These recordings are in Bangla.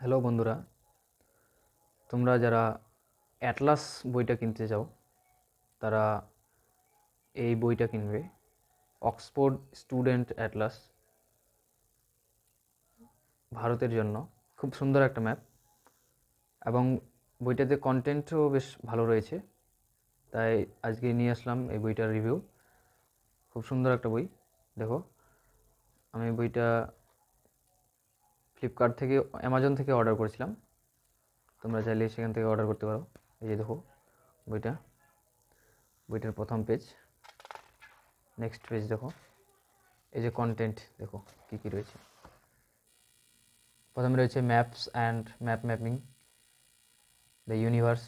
হ্যালো বন্ধুরা, তোমরা যারা অ্যাটলাস বইটা কিনতে চাও, তারা এই বইটা কিনবে, অক্সফোর্ড স্টুডেন্ট অ্যাটলাস। ভারতের জন্য, খুব সুন্দর একটা ম্যাপ। এবং বইটাতে কন্টেন্টও বেশ ভালো রয়েছে, তাই আজকে নিয়ে আসলাম এই বইটার রিভিউ খুব সুন্দর একটা বই, দেখো, আমি বইটা ফ্লিপকার্ট থেকে অ্যামাজন থেকে অর্ডার করেছিলাম। তোমরা চাইলে সেখান থেকে অর্ডার করতে পারো। এই যে দেখো বইটা। বইটার প্রথম পেজ নেক্সট পেজ দেখো। এই যে কন্টেন্ট দেখো কী কী রয়েছে। প্রথমে রয়েছে maps and map mapping the universe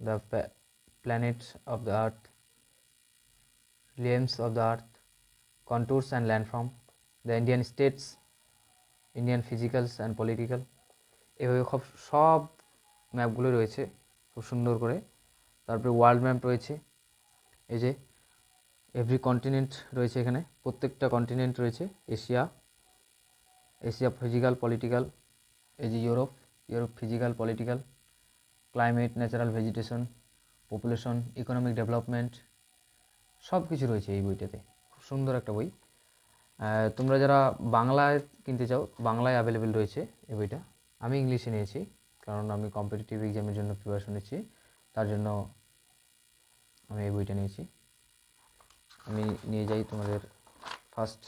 the planets of the earth limbs of the earth contours and landform the Indian states, Indian physicals and political এভাবে সব সব ম্যাপগুলো রয়েছে, খুব সুন্দর করে। তারপরে ওয়ার্ল্ড ম্যাপ রয়েছে, এই যে এভরি কন্টিনেন্ট রয়েছে এখানে, প্রত্যেকটা কন্টিনেন্ট রয়েছে এশিয়া এশিয়া ফিজিক্যাল পলিটিক্যাল এই যে Europe Europe physical political climate natural vegetation population economic development সব কিছু রয়েছে এই বইটাতে, খুব সুন্দর একটা বই। তোমরা যারা বাংলায় কিনতে চাও, বাংলায় অ্যাভেলেবেল রয়েছে এই বইটা। আমি ইংলিশে নিয়েছি, কারণ আমি কম্পিটিটিভ এক্সামের জন্য প্রিপারেশন নিচ্ছি। তার জন্য আমি এই বইটা নিয়েছি। আমি নিয়ে যাই তোমাদের ফার্স্ট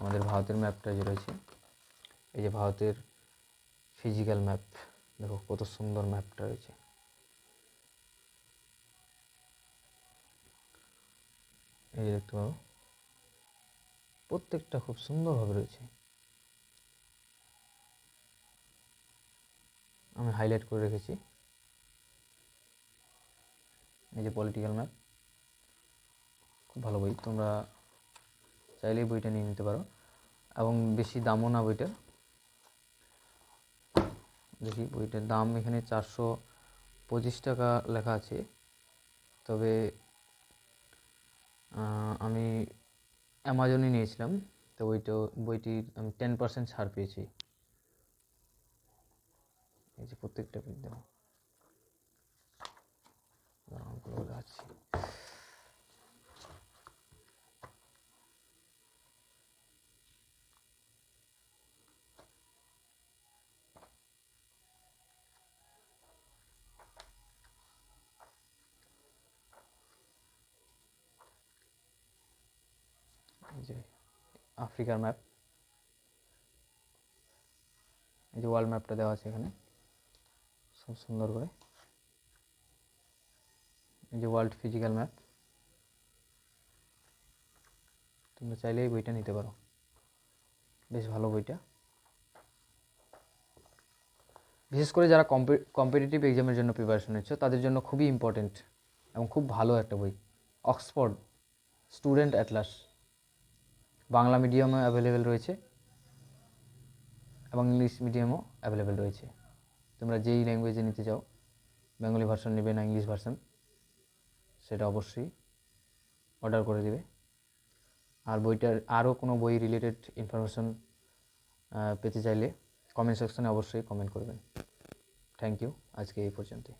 আমাদের ভারতের ম্যাপটা যে রয়েছে। এই যে ভারতের ফিজিক্যাল ম্যাপ দেখো কত সুন্দর ম্যাপটা রয়েছে। এই যে দেখতে পাবো প্রত্যেকটা খুব সুন্দরভাবে রয়েছে। আমি হাইলাইট করে রেখেছি। এই যে পলিটিক্যাল ম্যাপ খুব ভালো বই। তোমরা চাইলেই বইটা নিয়ে নিতে পারো। এবং বেশি দামও না বইটার। দেখি, বইটার দাম এখানে চারশো পঁচিশ টাকা লেখা আছে। তবে আমি অ্যামাজনে নিয়েছিলাম, তো ওইটা বইটির আমি টেন পার্সেন্ট ছাড় পেয়েছি। এই যে প্রত্যেকটা পেজ আছি যে আফ্রিকার ম্যাপ এই যে ওয়ার্ল্ড ম্যাপটা দেওয়া আছে এখানে, সব সুন্দর করে। এই যে ওয়ার্ল্ড ফিজিক্যাল ম্যাপ তোমরা চাইলে এই বইটা নিতে পারো। বেশ ভালো বইটা। বিশেষ করে যারা কম্পিটিটিভ এক্সামের জন্য প্রিপারেশন নিচ্ছ, তাদের জন্য খুবই ইম্পর্টেন্ট এবং খুব ভালো একটা বই। অক্সফোর্ড স্টুডেন্ট অ্যাটলাস বাংলা মিডিয়ামে অ্যাভেলেবেল রয়েছে এবং ইংলিশ মিডিয়ামও অ্যাভেলেবেল রয়েছে। তোমরা যেই ল্যাঙ্গুয়েজে নিতে চাও, বেঙ্গলি ভার্সন নেবে না ইংলিশ ভার্সন সেটা অবশ্যই অর্ডার করে দেবে। আর বইটার আরও কোনো বই রিলেটেড ইনফরমেশন পেতে চাইলে কমেন্ট সেকশনে অবশ্যই কমেন্ট করবেন। থ্যাংক ইউ আজকে এই পর্যন্তই।